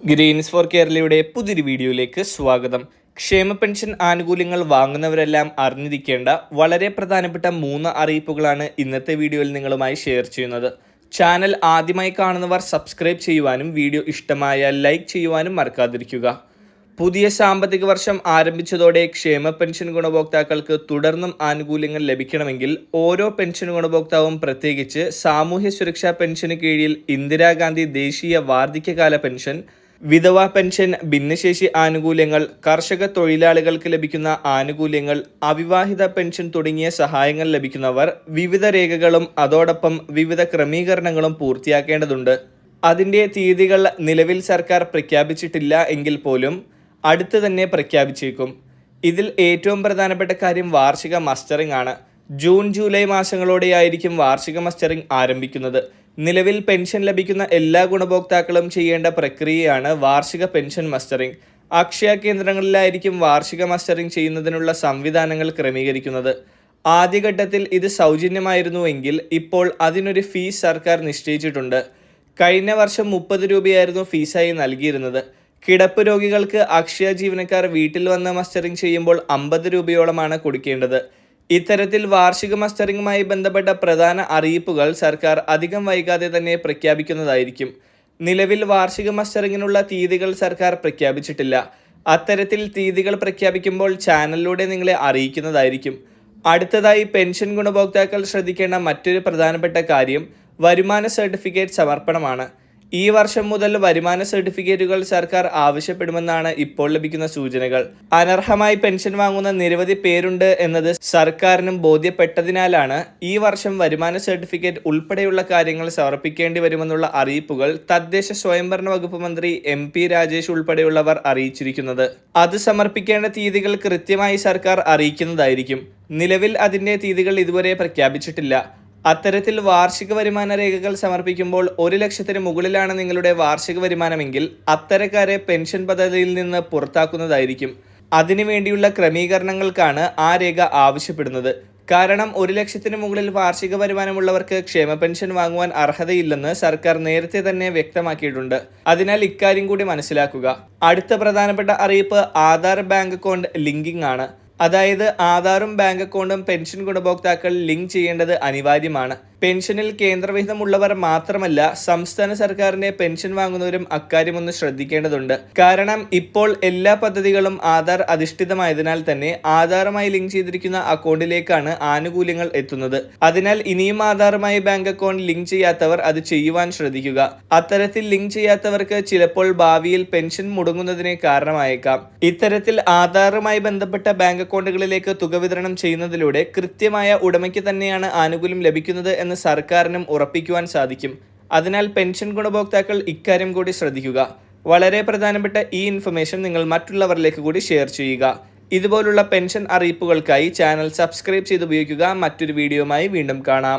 Green's four കേരളയുടെ പുതിയൊരു വീഡിയോയിലേക്ക് സ്വാഗതം. ക്ഷേമ പെൻഷൻ ആനുകൂല്യങ്ങൾ വാങ്ങുന്നവരെല്ലാം അറിഞ്ഞിരിക്കേണ്ട വളരെ പ്രധാനപ്പെട്ട മൂന്ന് അറിയിപ്പുകളാണ് ഇന്നത്തെ വീഡിയോയിൽ നിങ്ങളുമായി ഷെയർ ചെയ്യുന്നത്. ചാനൽ ആദ്യമായി കാണുന്നവർ സബ്സ്ക്രൈബ് ചെയ്യുവാനും വീഡിയോ ഇഷ്ടമായ ലൈക്ക് ചെയ്യുവാനും മറക്കാതിരിക്കുക. പുതിയ സാമ്പത്തിക വർഷം ആരംഭിച്ചതോടെ ക്ഷേമ പെൻഷൻ ഗുണഭോക്താക്കൾക്ക് തുടർന്നും ആനുകൂല്യങ്ങൾ ലഭിക്കണമെങ്കിൽ ഓരോ പെൻഷൻ ഗുണഭോക്താവും പ്രത്യേകിച്ച് സാമൂഹ്യ സുരക്ഷാ പെൻഷന് കീഴിൽ ഇന്ദിരാഗാന്ധി ദേശീയ വാർദ്ധക്യകാല പെൻഷൻ വിധവ പെൻഷൻ ഭിന്നശേഷി ആനുകൂല്യങ്ങൾ കർഷക തൊഴിലാളികൾക്ക് ലഭിക്കുന്ന ആനുകൂല്യങ്ങൾ അവിവാഹിത പെൻഷൻ തുടങ്ങിയ സഹായങ്ങൾ ലഭിക്കുന്നവർ വിവിധ രേഖകളും അതോടൊപ്പം വിവിധ ക്രമീകരണങ്ങളും പൂർത്തിയാക്കേണ്ടതുണ്ട്. അതിന്റെ തീയതികൾ നിലവിൽ സർക്കാർ പ്രഖ്യാപിച്ചിട്ടില്ല എങ്കിൽ പോലും അടുത്ത് തന്നെ പ്രഖ്യാപിച്ചേക്കും. ഇതിൽ ഏറ്റവും പ്രധാനപ്പെട്ട കാര്യം വാർഷിക മസ്റ്ററിംഗ് ആണ്. ജൂൺ ജൂലൈ മാസങ്ങളോടെയായിരിക്കും വാർഷിക മസ്റ്ററിംഗ് ആരംഭിക്കുന്നത്. നിലവിൽ പെൻഷൻ ലഭിക്കുന്ന എല്ലാ ഗുണഭോക്താക്കളും ചെയ്യേണ്ട പ്രക്രിയയാണ് വാർഷിക പെൻഷൻ മസ്റ്ററിംഗ്. അക്ഷയ കേന്ദ്രങ്ങളിലായിരിക്കും വാർഷിക മസ്റ്ററിംഗ് ചെയ്യുന്നതിനുള്ള സംവിധാനങ്ങൾ ക്രമീകരിക്കുന്നത്. ആദ്യഘട്ടത്തിൽ ഇത് സൗജന്യമായിരുന്നുവെങ്കിൽ ഇപ്പോൾ അതിനൊരു ഫീസ് സർക്കാർ നിശ്ചയിച്ചിട്ടുണ്ട്. കഴിഞ്ഞ വർഷം മുപ്പത് രൂപയായിരുന്നു ഫീസായി നൽകിയിരുന്നത്. കിടപ്പ് രോഗികൾക്ക് അക്ഷയ ജീവനക്കാർ വീട്ടിൽ വന്ന് മസ്റ്ററിംഗ് ചെയ്യുമ്പോൾ അമ്പത് രൂപയോളമാണ് കൊടുക്കേണ്ടത്. ഇത്തരത്തിൽ വാർഷിക മസ്റ്ററിംഗുമായി ബന്ധപ്പെട്ട പ്രധാന അറിയിപ്പുകൾ സർക്കാർ അധികം വൈകാതെ തന്നെ പ്രഖ്യാപിക്കുന്നതായിരിക്കും. നിലവിൽ വാർഷിക മസ്റ്ററിങ്ങിനുള്ള തീയതികൾ സർക്കാർ പ്രഖ്യാപിച്ചിട്ടില്ല. അത്തരത്തിൽ തീയതികൾ പ്രഖ്യാപിക്കുമ്പോൾ ചാനലിലൂടെ നിങ്ങളെ അറിയിക്കുന്നതായിരിക്കും. അടുത്തതായി പെൻഷൻ ഗുണഭോക്താക്കൾ ശ്രദ്ധിക്കേണ്ട മറ്റൊരു പ്രധാനപ്പെട്ട കാര്യം വരുമാന സർട്ടിഫിക്കറ്റ് സമർപ്പണമാണ്. ഈ വർഷം മുതൽ വരുമാന സർട്ടിഫിക്കറ്റുകൾ സർക്കാർ ആവശ്യപ്പെടുമെന്നാണ് ഇപ്പോൾ ലഭിക്കുന്ന സൂചനകൾ. അനർഹമായി പെൻഷൻ വാങ്ങുന്ന നിരവധി പേരുണ്ട് എന്നത് സർക്കാരിനും ബോധ്യപ്പെട്ടതിനാലാണ് ഈ വർഷം വരുമാന സർട്ടിഫിക്കറ്റ് ഉൾപ്പെടെയുള്ള കാര്യങ്ങൾ സമർപ്പിക്കേണ്ടി വരുമെന്നുള്ള അറിയിപ്പുകൾ തദ്ദേശ സ്വയംഭരണ വകുപ്പ് മന്ത്രി എം പി രാജേഷ് ഉൾപ്പെടെയുള്ളവർ അറിയിച്ചിരിക്കുന്നത്. അത് സമർപ്പിക്കേണ്ട തീയതികൾ കൃത്യമായി സർക്കാർ അറിയിക്കുന്നതായിരിക്കും. നിലവിൽ അതിന്റെ തീയതികൾ ഇതുവരെ പ്രഖ്യാപിച്ചിട്ടില്ല. അത്തരത്തിൽ വാർഷിക വരുമാന രേഖകൾ സമർപ്പിക്കുമ്പോൾ ഒരു ലക്ഷത്തിന് മുകളിലാണ് നിങ്ങളുടെ വാർഷിക വരുമാനമെങ്കിൽ അത്തരക്കാരെ പെൻഷൻ പദ്ധതിയിൽ നിന്ന് പുറത്താക്കുന്നതായിരിക്കും. അതിനുവേണ്ടിയുള്ള ക്രമീകരണങ്ങൾക്കാണ് ആ രേഖ ആവശ്യപ്പെടുന്നത്. കാരണം ഒരു ലക്ഷത്തിന് മുകളിൽ വാർഷിക വരുമാനമുള്ളവർക്ക് ക്ഷേമ പെൻഷൻ വാങ്ങുവാൻ അർഹതയില്ലെന്ന് സർക്കാർ നേരത്തെ തന്നെ വ്യക്തമാക്കിയിട്ടുണ്ട്. അതിനാൽ ഇക്കാര്യം കൂടി മനസ്സിലാക്കുക. അടുത്ത പ്രധാനപ്പെട്ട അറിയിപ്പ് ആധാർ ബാങ്ക് അക്കൗണ്ട് ലിങ്കിംഗ് ആണ്. അതായത് ആധാറും ബാങ്ക് അക്കൗണ്ടും പെൻഷൻ ഗുണഭോക്താക്കൾ ലിങ്ക് ചെയ്യേണ്ടത് അനിവാര്യമാണ്. പെൻഷനിൽ കേന്ദ്രവിഹിതമുള്ളവർ മാത്രമല്ല സംസ്ഥാന സർക്കാരിന്റെ പെൻഷൻ വാങ്ങുന്നവരും അക്കാര്യം ഒന്ന് ശ്രദ്ധിക്കേണ്ടതുണ്ട്. കാരണം ഇപ്പോൾ എല്ലാ പദ്ധതികളും ആധാർ അധിഷ്ഠിതമായതിനാൽ തന്നെ ആധാറുമായി ലിങ്ക് ചെയ്തിരിക്കുന്ന അക്കൗണ്ടിലേക്കാണ് ആനുകൂല്യങ്ങൾ എത്തുന്നത്. അതിനാൽ ഇനിയും ആധാറുമായി ബാങ്ക് അക്കൗണ്ട് ലിങ്ക് ചെയ്യാത്തവർ അത് ചെയ്യുവാൻ ശ്രദ്ധിക്കുക. അത്തരത്തിൽ ലിങ്ക് ചെയ്യാത്തവർക്ക് ചിലപ്പോൾ ഭാവിയിൽ പെൻഷൻ മുടങ്ങുന്നതിനെ കാരണമായേക്കാം. ഇത്തരത്തിൽ ആധാറുമായി ബന്ധപ്പെട്ട ബാങ്ക് അക്കൗണ്ടുകളിലേക്ക് തുക വിതരണം ചെയ്യുന്നതിലൂടെ കൃത്യമായ ഉടമയ്ക്ക് തന്നെയാണ് ആനുകൂല്യം ലഭിക്കുന്നത് എന്ന് സർക്കാരിനും ഉറപ്പിക്കുവാൻ സാധിക്കും. അതിനാൽ പെൻഷൻ ഗുണഭോക്താക്കൾ ഇക്കാര്യം കൂടി ശ്രദ്ധിക്കുക. വളരെ പ്രധാനപ്പെട്ട ഈ ഇൻഫർമേഷൻ നിങ്ങൾ മറ്റുള്ളവരിലേക്ക് കൂടി ഷെയർ ചെയ്യുക. ഇതുപോലുള്ള പെൻഷൻ അറിയിപ്പുകൾക്കായി ചാനൽ സബ്സ്ക്രൈബ് ചെയ്ത് ഉപയോഗിക്കുക മറ്റൊരു വീഡിയോയുമായി വീണ്ടും കാണാം.